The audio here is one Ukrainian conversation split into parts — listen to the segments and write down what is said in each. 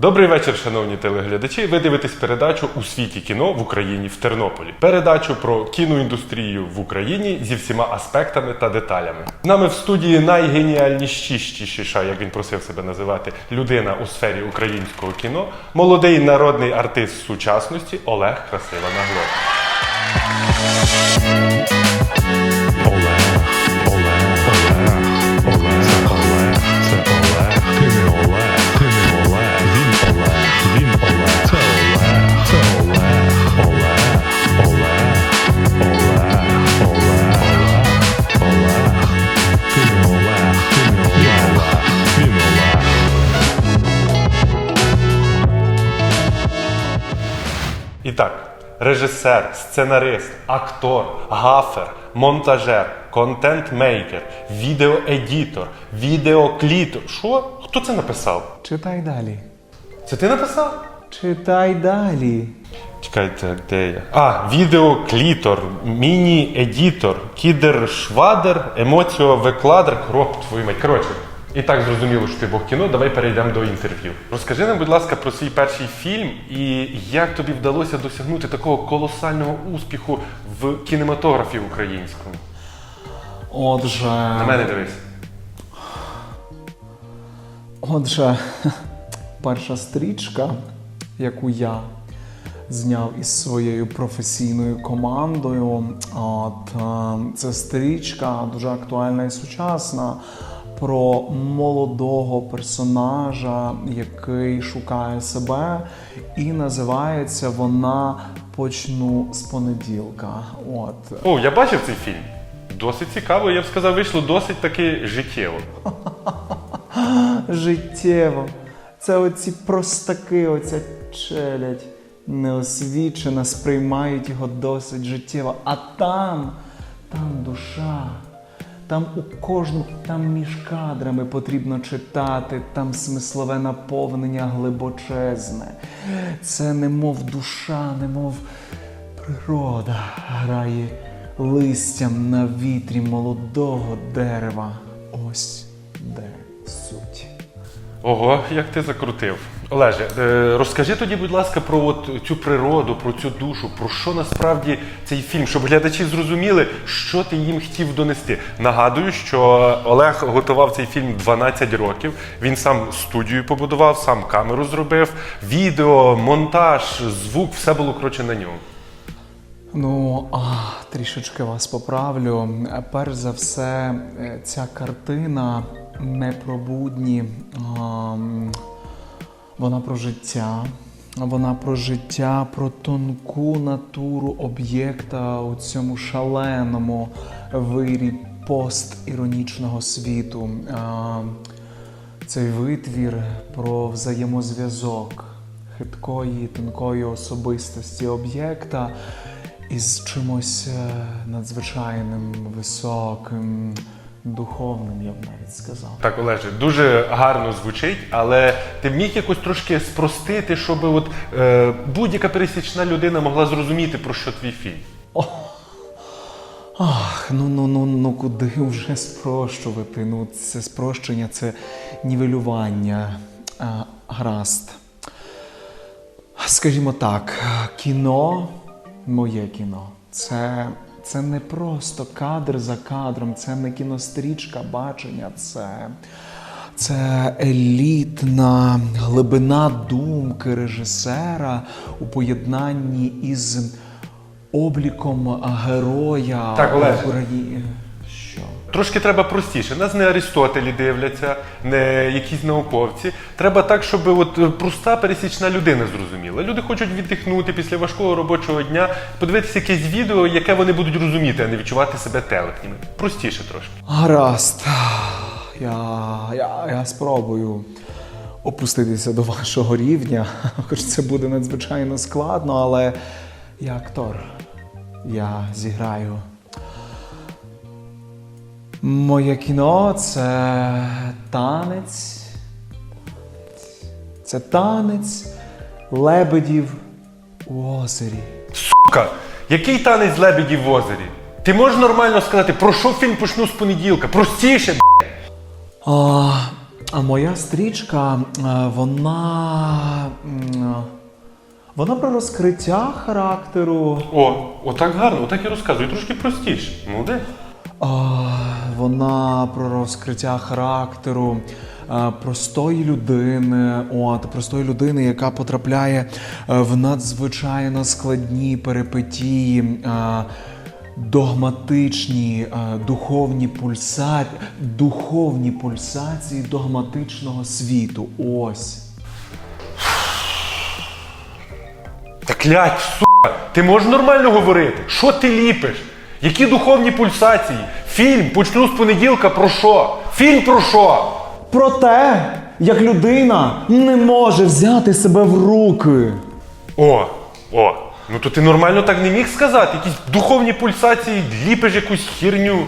Добрий вечір, шановні телеглядачі. Ви дивитесь передачу у світі кіно в Україні в Тернополі. Передачу про кіноіндустрію в Україні зі всіма аспектами та деталями. Нами в студії найгеніальнішіша, як він просив себе називати, людина у сфері українського кіно, молодий народний артист сучасності Олег Красива Нагло. Олег, І так, режисер, сценарист, актор, гафер, монтажер, контент-мейкер, відеоедітор, відеоклітор. Що? Хто це написав? Читай далі. Це ти написав? Читай далі. Чекайте, де я? А, відеоклітор, міні-едітор, кідер-швадер, емоціо-викладер. Кроп, твою мать. Коротше, і так зрозуміло, що ти Бог кіно. Давай перейдемо до інтерв'ю. Розкажи нам, будь ласка, про свій перший фільм і як тобі вдалося досягнути такого колосального успіху в кінематографі українському. Отже. На мене дивись. Отже, перша стрічка, яку я зняв із своєю професійною командою. От е, це стрічка дуже актуальна і сучасна. Про молодого персонажа, який шукає себе, і називається вона Почну з понеділка. От О, я бачив цей фільм. Досить цікаво, я б сказав, вийшло досить таки життєво. життєво. Це оці простаки, оця челядь неосвічена, сприймають його досить життєво. А там, там душа. Там у кожному, там між кадрами потрібно читати, там смислове наповнення глибочезне. Це немов душа, немов природа грає листям на вітрі молодого дерева. Ось де суть. Ого, як ти закрутив. Олеже, е, розкажи тоді, будь ласка, про от цю природу, про цю душу, про що насправді цей фільм, щоб глядачі зрозуміли, що ти їм хотів донести. Нагадую, що Олег готував цей фільм 12 років. Він сам студію побудував, сам камеру зробив, відео, монтаж, звук, все було коротше на ньому. Ну, а, трішечки вас поправлю. Перш за все, е, ця картина не про а, Вона про життя. Вона про життя, про тонку натуру об'єкта у цьому шаленому вирі постіронічного світу. Цей витвір про взаємозв'язок хиткої, тонкої особистості об'єкта із чимось е, надзвичайним, високим, духовним, я б навіть сказав. Так, Олеже, дуже гарно звучить, але ти б міг якось трошки спростити, щоб от, е, будь-яка пересічна людина могла зрозуміти, про що твій фільм. Ах, ну ну ну ну куди вже спрощувати? Ну, це спрощення, це нівелювання. А, гаразд. Скажімо так, кіно, моє кіно, це, це не просто кадр за кадром, це не кінострічка бачення, це, це елітна глибина думки режисера у поєднанні із обліком героя Так, Олеже. Україні. Що? Трошки треба простіше. Нас не Аристотелі дивляться, не якісь науковці. Треба так, щоб от е, проста пересічна людина зрозуміла. Люди хочуть віддихнути після важкого робочого дня, подивитися якесь відео, яке вони будуть розуміти, а не відчувати себе телепніми. Простіше трошки. Гаразд. Я, я, я спробую опуститися до вашого рівня, хоч це буде надзвичайно складно, але я актор. Я зіграю. Моє кіно це танець. Це танець лебедів у озері. Сука, який танець лебедів в озері? Ти можеш нормально сказати, про що фільм почну з понеділка? Простіше, б***ь. А, а моя стрічка, вона. Вона про розкриття характеру. О, отак гарно, отак і розказуй. Трошки простіше. Молодець. Вона про розкриття характеру е, простої людини, от простої людини, яка потрапляє е, в надзвичайно складні перипетії, е, догматичні духовні пульса... духовні пульсації догматичного світу. Ось. Та клять, сука, ти можеш нормально говорити? Що ти ліпиш? Які духовні пульсації? Фільм почну з понеділка про що? Фільм про що? Про те, як людина не може взяти себе в руки. О, о, ну то ти нормально так не міг сказати? Якісь духовні пульсації, ліпиш якусь хірню.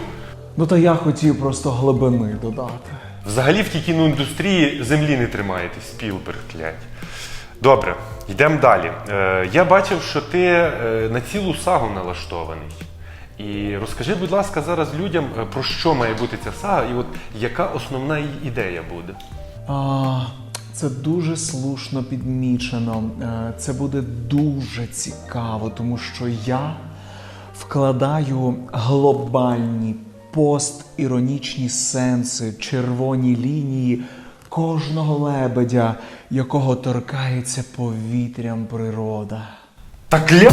Ну та я хотів просто глибини додати. Взагалі в тій кіноіндустрії землі не тримаєтесь, Спілберг, клять. Добре, йдемо далі. Е, я бачив, що ти е, на цілу сагу налаштований. І розкажи, будь ласка, зараз людям, е, про що має бути ця сага, і от яка основна її ідея буде. А, це дуже слушно підмічено. Е, Це буде дуже цікаво, тому що я вкладаю глобальні постіронічні сенси, червоні лінії кожного лебедя, якого торкається повітрям природа. Та кля...